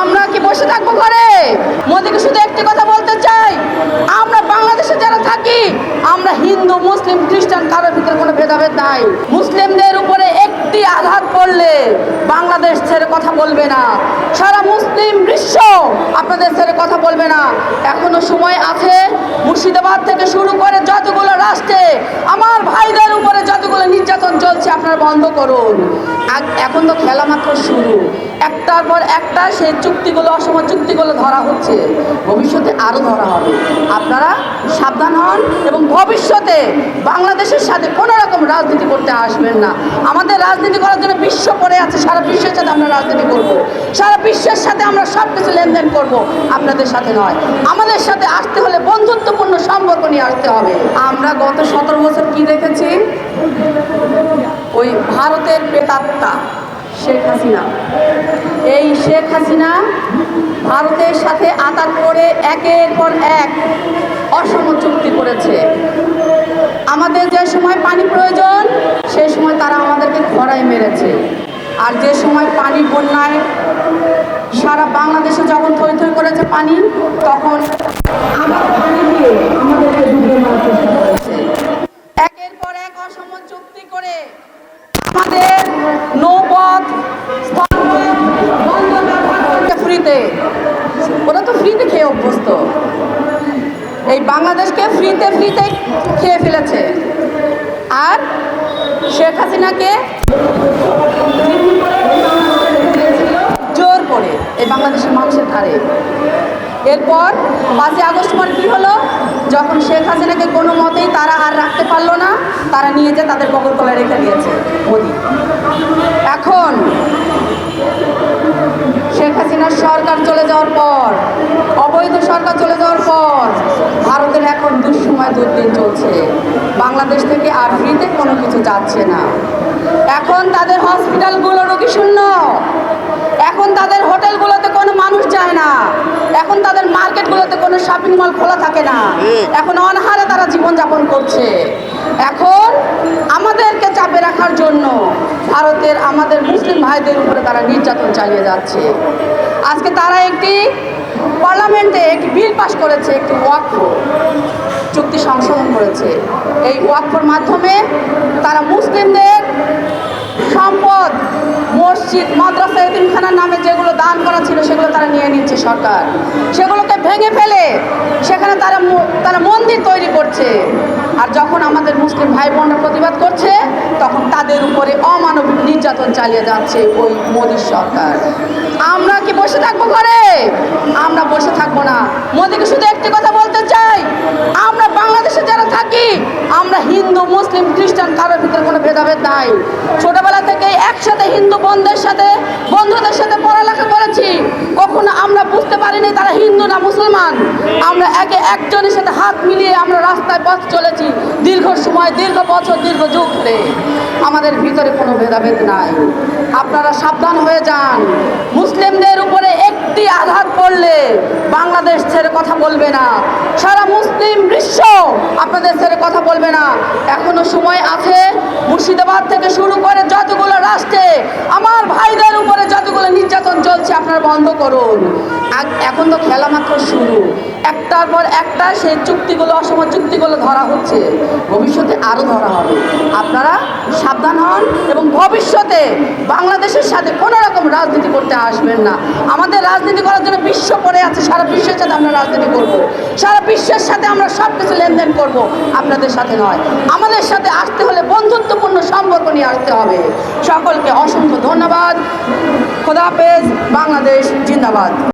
আমরা কি বসে থাকব ঘরে? মোদীকে শুধু একটি কথা বলতে চাই, আমরা বাংলাদেশে যারা থাকি, আমরা হিন্দু, মুসলিম, খ্রিস্টান, কারোর ভিতরে কোনো ভেদাভেদ নাই। মুসলিমদের উপরে একটি আঘাত পড়লে বাংলাদেশ ছেড়ে কথা বলবে না। সারা মুসলিম বিশ্ব আপনাদের ছেড়ে কথা বলবে না। এখনও সময় আছে মুর্শিদাবাদ থেকে শুরু করে যতগুলো রাষ্ট্রে আমার ভাইদের উপরে যতগুলো নির্যাতন চলছে, আপনারা বন্ধ করুন। এখন তো খেলা মাত্র শুরু। একটার পর একটা সেই চুক্তিগুলো অসম চুক্তিগুলো ধরা হচ্ছে। ভবিষ্যতে আরও ধরা হবে। আপনারা সাবধান হন এবং ভবিষ্যতে বাংলাদেশের সাথে কোনো রকম রাজনীতি করতে আসবেন না। আমাদের রাজনীতি করার জন্য বিশ্ব পড়ে আছে, সারা বিশ্বের সাথে আমরা রাজনীতি করব। সারা বিশ্বের সাথে আমরা সব কিছু লেনদেন করব, আপনাদের সাথে নয়। আমাদের সাথে আসতে হলে বন্ধুত্বপূর্ণ সম্পর্ক নিয়ে আসতে হবে। আমরা গত সতেরো বছর কি দেখেছি? ওই ভারতের প্রেতাত্মা। শেখ হাসিনা। এই শেখ হাসিনা ভারতের সাথে আতার করে একের পর এক অসম চুক্তি করেছে। আমাদের যে সময় পানি প্রয়োজন, সেই সময় তারা আমাদেরকে খরায় মেরেছে। আর যে সময় পানি বন্যায় সারা বাংলাদেশে যখন থই থই করেছে পানি, তখন আবার পানি দিয়ে আমাদেরকে ডুবে মারার চেষ্টা করেছে একের পর এক অসম চুক্তি করে আমাদের নৌপথ স্থলপথ বন্দর ব্যবহার করতে ফ্রিতে ওরা তো ফ্রিতে খেয়ে অভ্যস্ত। এই বাংলাদেশকে ফ্রিতে ফ্রিতে খেয়ে ফেলেছে। আর শেখ হাসিনাকে জোর করে এই বাংলাদেশের মানুষের ধারে। এরপর পাঁচই আগস্ট পর কী হলো? যখন শেখ হাসিনাকে কোনো মতেই তারা আর রাখতে পারল না তারা নিয়ে যে তাদের বগল তলায় রেখে দিয়েছে মোদি এখন শেখ হাসিনার সরকার চলে যাওয়ার পর, অবৈধ সরকার চলে যাওয়ার পর, ভারতের এখন দুঃসময় দুর্দিন চলছে। বাংলাদেশ থেকে আর ফ্রিতে কোনো কিছু যাচ্ছে না। এখন তাদের হসপিটালগুলো রোগী শূন্য। এখন তাদের হোটেলগুলোতে কোনো মানুষ যায় না। এখন তাদের মার্কেটগুলোতে কোনো শপিং মল খোলা থাকে না। এখন অনাহারে তারা জীবনযাপন করছে। এখন আমাদেরকে চাপে রাখার জন্য ভারতের আমাদের মুসলিম ভাইদের উপরে তারা নির্যাতন চালিয়ে যাচ্ছে। আজকে তারা একটি পার্লামেন্টে একটি বিল পাশ করেছে, একটি ওয়াকফ, চুক্তি সংশোধন করেছে। এই ওয়াকফর মাধ্যমে তারা মুসলিমদের সম্পদ, মসজিদ, মাদ্রাসা, এতিমখানার নামে যেগুলো দান করা ছিল, সেগুলো তারা নিয়ে নিচ্ছে সরকার। সেগুলোকে ভেঙে ফেলে তারা তারা মন্দির তৈরি করছে। আর যখন আমাদের মুসলিম ভাই বোনরা প্রতিবাদ করছে, তখন তাদের উপরে অমানবিক নির্যাতন চালিয়ে যাচ্ছে ওই মোদীর সরকার। আমরা কি বসে থাকব ঘরে? আমরা বসে থাকব না। মোদীকে শুধু একটি কথা বলতে চাই আমরা বাংলাদেশে যারা থাকি আমরা হিন্দু মুসলিম খ্রিস্টান কারোর ভিতরে কোনো ভেদাভেদ নাই ছোটবেলা থেকে একসাথে হিন্দু বোনদের সাথে বন্ধুদের সাথে পড়ালেখা করেছি কখনো আমরা বুঝতে পারিনি তারা হিন্দু না মুসলমান, আমরা একে একজনের সাথে হাত মিলিয়ে আমরা রাস্তায় পথ চলেছি। দীর্ঘ সময়, দীর্ঘ বছর, দীর্ঘ যুগ আমাদের ভিতরে কোনো ভেদাভেদ নাই। আপনারা সাবধান হয়ে যান। মুসলিমদের উপরে একটি আঘাত পড়লে বাংলাদেশ ছেড়ে কথা বলবে না। সারা মুসলিম বিশ্ব আপনাদের ছেড়ে কথা বলবে না। এখনও সময় আছে মুর্শিদাবাদ থেকে শুরু করে যতগুলো রাষ্ট্রে আমার ভাইদের উপরে যতগুলো নির্যাতন চলছে, আপনারা বন্ধ করুন। এখন তো খেলা মাত্র শুরু। একটার পর একটা সেই চুক্তিগুলো, অসম চুক্তিগুলো ধরা হচ্ছে। ভবিষ্যতে আরও ধরা হবে। আপনারা সাবধান হন এবং ভবিষ্যতে বাংলাদেশের সাথে কোনো রকম রাজনীতি করতে আসবেন না। আমাদের রাজনীতি করার জন্য বিশ্ব পড়ে আছে, সারা বিশ্বের সাথে আমরা রাজনীতি করব। সারা বিশ্বের সাথে আমরা সব কিছু লেনদেন করব, আপনাদের সাথে নয়। আমাদের সাথে আসতে হলে বন্ধুত্বপূর্ণ সম্পর্ক নিয়ে আসতে হবে। সকলকে অসংখ্য ধন্যবাদ। খোদাফেজ বাংলাদেশ জিন্দাবাদ।